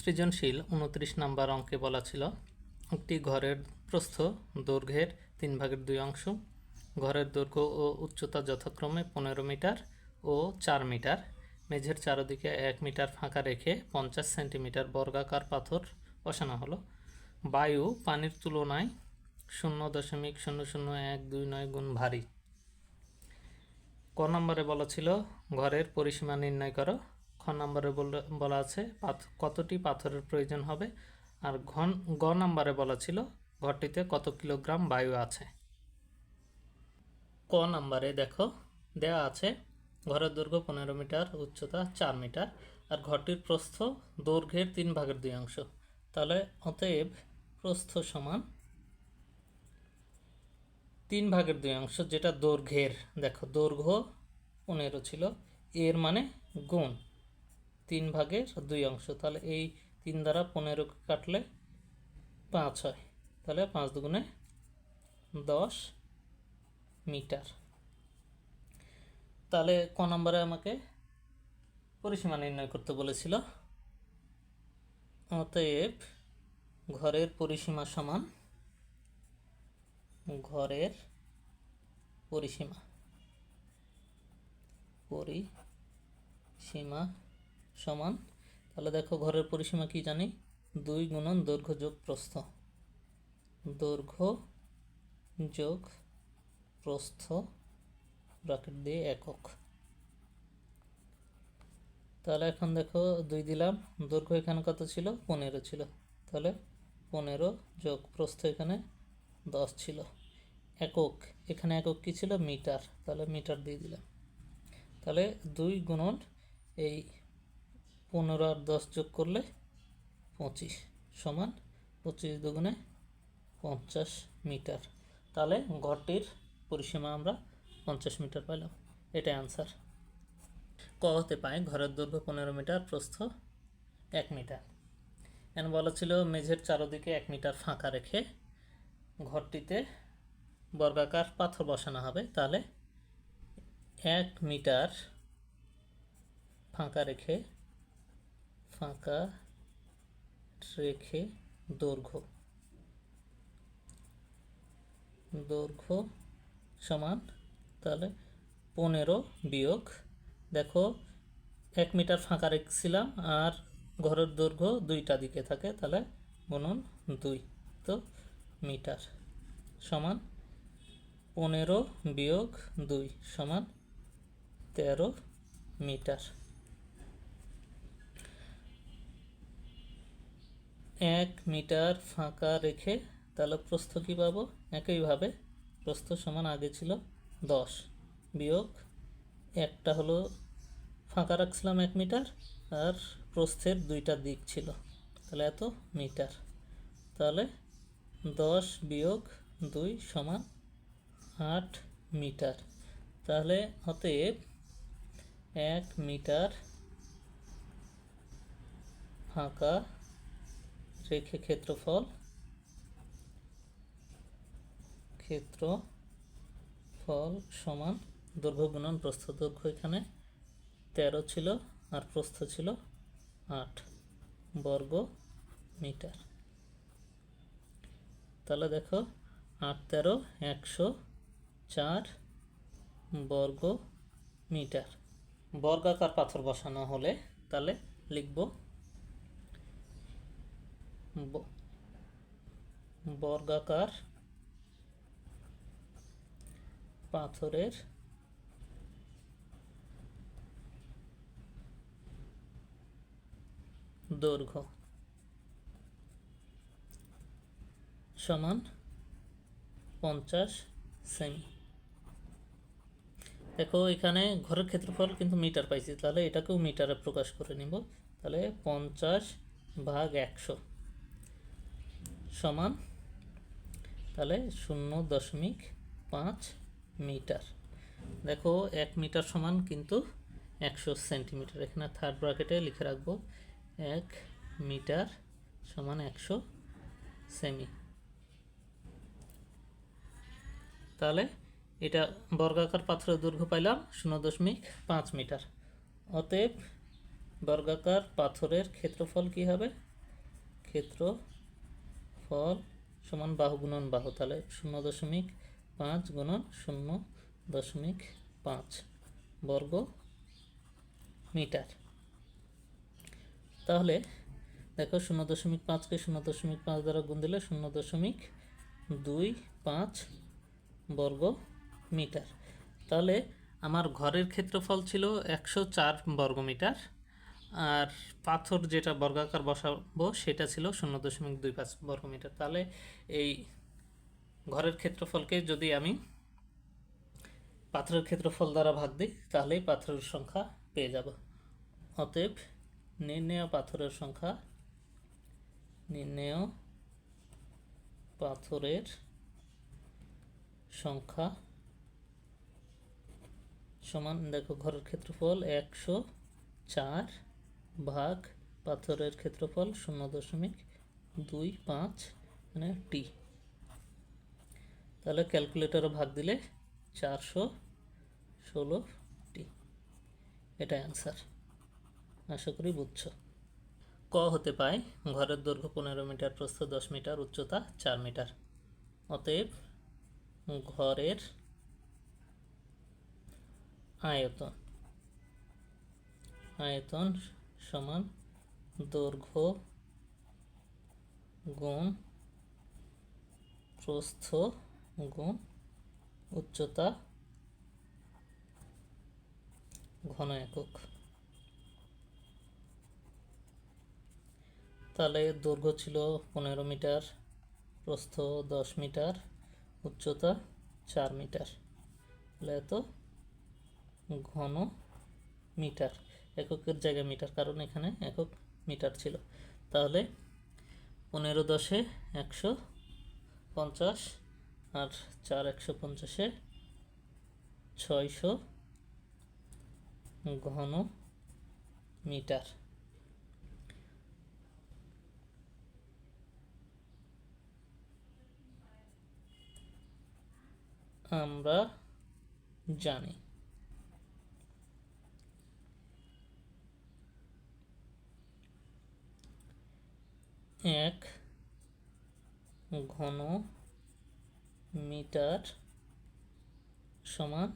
সৃজনশীল উনত্রিশ নাম্বার অঙ্কে বলা ছিল, একটি ঘরের প্রস্থ দৈর্ঘ্যের তিন ভাগের দুই অংশ, ঘরের দৈর্ঘ্য ও উচ্চতা যথাক্রমে পনেরো মিটার ও চার মিটার, মেঝের চারদিকে এক মিটার ফাঁকা রেখে পঞ্চাশ সেন্টিমিটার বর্গাকার পাথর বসানো হলো। বায়ু পানির তুলনায় শূন্য দশমিক শূন্য শূন্য এক দুই নয় গুণ ভারী। ক নম্বরে বলা ছিল, ঘরের পরিসীমা নির্ণয় করো। খ নম্বরে বল- আছে কতটি পাথরের প্রয়োজন হবে? আর ঘন, গ নম্বরে বলা ছিল, ঘরটিতে কত কিলোগ্রাম বায়ু আছে? ক নম্বরে দেখো দেওয়া আছে, ঘরের দৈর্ঘ্য পনেরো মিটার, উচ্চতা চার মিটার, আর ঘরটির প্রস্থ দৈর্ঘ্যের তিন ভাগের দুই অংশ। তাহলে অতএব প্রস্থ সমান তিন ভাগের দুই অংশ, যেটা দৈর্ঘ্যের। দেখো, দৈর্ঘ্য পনেরো ছিল, এর মানে গুণ। তিন ভাগের দুই অংশ। তাহলে এই তিন দ্বারা পনেরো কাটলে পাঁচ হয়। তাহলে পাঁচ দুগুণে দশ মিটার। তাহলে ক নম্বরে আমাকে পরিসীমা নির্ণয় করতে বলেছিল? অতএব ঘরের পরিসীমা সমান ঘরের পরিসীমা। পরিসীমা সমান। তাহলে দেখো ঘরের পরিসীমা কি জানি? দুই গুণন দৈর্ঘ্য যোগ প্রস্থ। দৈর্ঘ্য যোগ প্রস্থ ব্রাকেট দিয়ে একক। তাহলে এখন দেখো দুই দিলাম। দৈর্ঘ্য এখানে কত ছিল? পনেরো ছিল। তাহলে পনেরো যোগ প্রস্থ এখানে দশ ছিল। একক। এখানে একক কী ছিল? মিটার। তাহলে মিটার দিয়ে দিলাম। তাহলে দুই গুণন এই পনেরো আর দশ যোগ করলে পঁচিশ সমান পঁচিশ দুগুণে পঞ্চাশ মিটার। তাহলে ঘরটির পরিসীমা আমরা পঞ্চাশ মিটার পেলাম এটাই আনসার ক হতে পায়, ঘরের দৈর্ঘ্য পনেরো মিটার, প্রস্থ এক মিটার। এন বলা ছিল মেঝের চারদিকে এক মিটার ফাঁকা রেখে ঘরটিতে বর্গাকার পাথর বসানো হবে। তাহলে এক মিটার ফাঁকা রেখে ফাঁকা রেখে দৈর্ঘ্য। দৈর্ঘ্য সমান তাহলে পনেরো বিয়োগ, দেখো, এক মিটার ফাঁকা রেখেছিলাম আর ঘরের দৈর্ঘ্য দুইটা দিকে থাকে, তাহলে গুণন দুই। তো মিটার সমান পনেরো বিয়োগ দুই সমান তেরো মিটার। এক মিটার ফাঁকা রেখে তাহলে প্রস্থ কী পাবো? একইভাবে প্রস্থ সমান আগে ছিল দশ। বিয়োগ একটা হলো ফাঁকা রাখছিলাম এক মিটার আর প্রস্থের দুইটা দিক ছিল। তাহলে এত মিটার। তাহলে দশ বিয়োগ দুই সমান আট মিটার। তাহলে অতএব এক মিটার ফাঁকা রেখে ক্ষেত্রফল ক্ষেত্রফল সমান দৈর্ঘ্য গুণন প্রস্থ দৈর্ঘ্য এখানে তেরো ছিল আর প্রস্থ ছিল আট বর্গ মিটার। তাহলে দেখো আট, তেরো, একশো চার বর্গ মিটার। বর্গাকার পাথর বসানো হলে তাহলে লিখব বর্গাকার পাথরের দৈর্ঘ্য সমান পঞ্চাশ সেমি। দেখো, এখানে ঘরের ক্ষেত্রফল কিন্তু মিটার পাইছি, তাহলে এটাকেও মিটারে প্রকাশ করে নিব। তাহলে পঞ্চাশ ভাগ একশো। সমান, তাহলে শূন্য দশমিক পাঁচ মিটার। দেখো, এক মিটার সমান কিন্তু একশো সেন্টিমিটার। এখানে থার্ড ব্র্যাকেটে লিখে রাখব, এক মিটার সমান একশো সেমি। তাহলে এটা বর্গাকার পাথরের দৈর্ঘ্য পাইলাম শূন্য দশমিক পাঁচ মিটার। অতএব বর্গাকার পাথরের ক্ষেত্রফল কি হবে? ক্ষেত্র ফল সমান বাহু গুণন বাহু, তাহলে শূন্য দশমিক পাঁচ গুণন শূন্য দশমিক পাঁচ বর্গ মিটার। তাহলে দেখো শূন্য দশমিক পাঁচকে শূন্য দশমিক পাঁচ দ্বারা গুণ দিলে শূন্য দশমিক দুই পাঁচ বর্গ মিটার। তাহলে আমার ঘরের ক্ষেত্রফল ছিল একশো চার বর্গমিটার আর পাথর যেটা বর্গাকার বসাবো, সেটা ছিল শূন্য দশমিক দুই পাঁচ বর্গমিটার তাহলে এই ঘরের ক্ষেত্রফলকে যদি আমি পাথরের ক্ষেত্রফল দ্বারা ভাগ দিই, তাহলেই পাথরের সংখ্যা পেয়ে যাব। অতএব নির্ণেয় পাথরের সংখ্যা, নির্ণেয় পাথরের সংখ্যা সমান, দেখো ঘরের ক্ষেত্রফল একশো চার ভাগ পাথরের ক্ষেত্রফল শূন্য দশমিক দুই পাঁচ মানে টি তাহলে ক্যালকুলেটরে ভাগ দিলে চারশো ষোলো টি এটা অ্যান্সার আশা করি বুঝছ। ক হতে পায়? ঘরের দৈর্ঘ্য পনেরো মিটার, প্রস্থ দশ মিটার, উচ্চতা চার মিটার। অতএব ঘরের আয়তন আয়তন সমান দৈর্ঘ্য গুণ প্রস্থ গুণ উচ্চতা ঘন একক। তাহলে দৈর্ঘ্য ছিল পনেরো মিটার, প্রস্থ দশ মিটার, উচ্চতা চার মিটার। তাহলে এত ঘন মিটার। এককের জায়গায় মিটার, কারণ এখানে একক মিটার ছিল। তাহলে পনেরো দশে একশো পঞ্চাশ আর চার একশো পঞ্চাশে ছয়শো ঘন মিটার। আমরা জানি এক ঘন মিটার সমান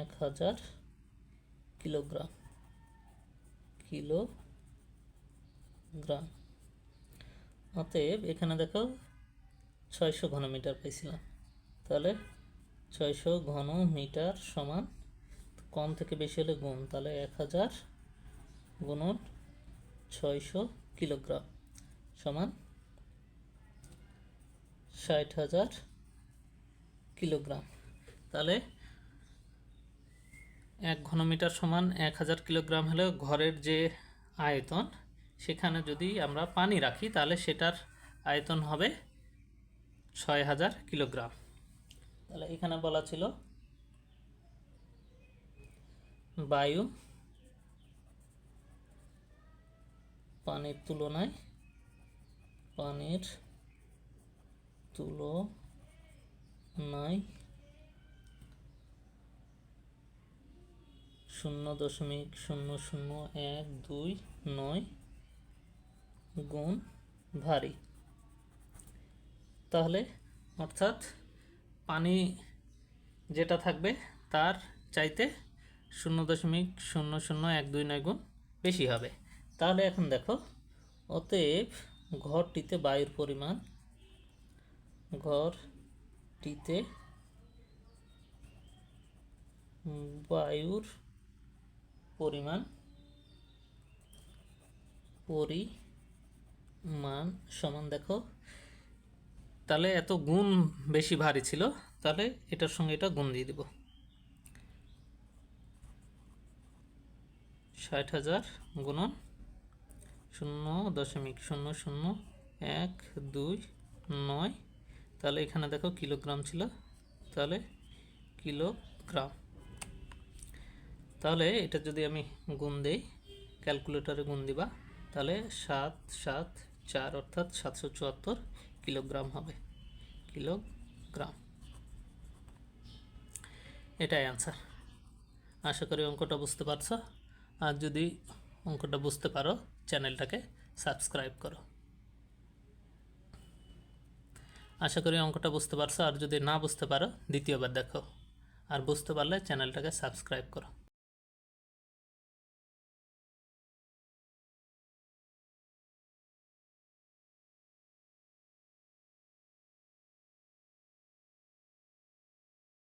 এক হাজার কিলোগ্রাম কিলোগ্রাম। অতএব এখানে দেখো ছয়শো ঘনমিটার পাইছিলাম। তাহলে ছয়শো ঘন মিটার সমান কম থেকে বেশি হলে গুণ, তাহলে এক হাজার গুণন ছয়শো কিলোগ্রাম সমান ষাট হাজার কিলোগ্রাম। তাহলে এক ঘনমিটার সমান এক হাজার কিলোগ্রাম হলে ঘরের যে আয়তন, সেখানে যদি আমরা পানি রাখি, তাহলে সেটার আয়তন হবে ছয় হাজার কিলোগ্রাম। তাহলে এখানে বলা ছিল বায়ু পানির তুলনায় পানির তুলনায় শূন্য দশমিক শূন্য শূন্য এক দুই নয় গুণ ভারী। তাহলে অর্থাৎ পানি যেটা থাকবে তার চাইতে শূন্য দশমিক শূন্য শূন্য এক দুই নয় গুণ বেশি হবে। তাহলে এখন দেখো, অতএব ঘরটিতে বায়ুর পরিমাণ, ঘরটিতে বায়ুর পরিমাণ পরিমাণ সমান দেখো। তাহলে এত গুণ বেশি ভারী ছিল, তাহলে এটার সঙ্গে এটা গুণ দিয়ে দেব। ষাট হাজার গুণন শূন্য দশমিক শূন্য শূন্য এক দুই নয়। তাহলে এখানে দেখো কিলোগ্রাম ছিল। তাহলে কিলোগ্রাম। তাহলে এটা যদি আমি গুণ দেই, ক্যালকুলেটরে গুণ দিবা, তাহলে সাত সাত চার অর্থাৎ সাতশো চুয়াত্তর কিলোগ্রাম হবে। কিলোগ্রাম। এটাই অ্যান্সার আশা করি অঙ্কটা বুঝতে পারছ। আর যদি অঙ্কটা বুঝতে পারো চ্যানেলটাকে সাবস্ক্রাইব করো। আশা করি অঙ্কটা বুঝতে পারছ। আর যদি না বুঝতে পারো, দ্বিতীয়বার দেখো। আর বুঝতে পারলে চ্যানেলটাকে সাবস্ক্রাইব করো।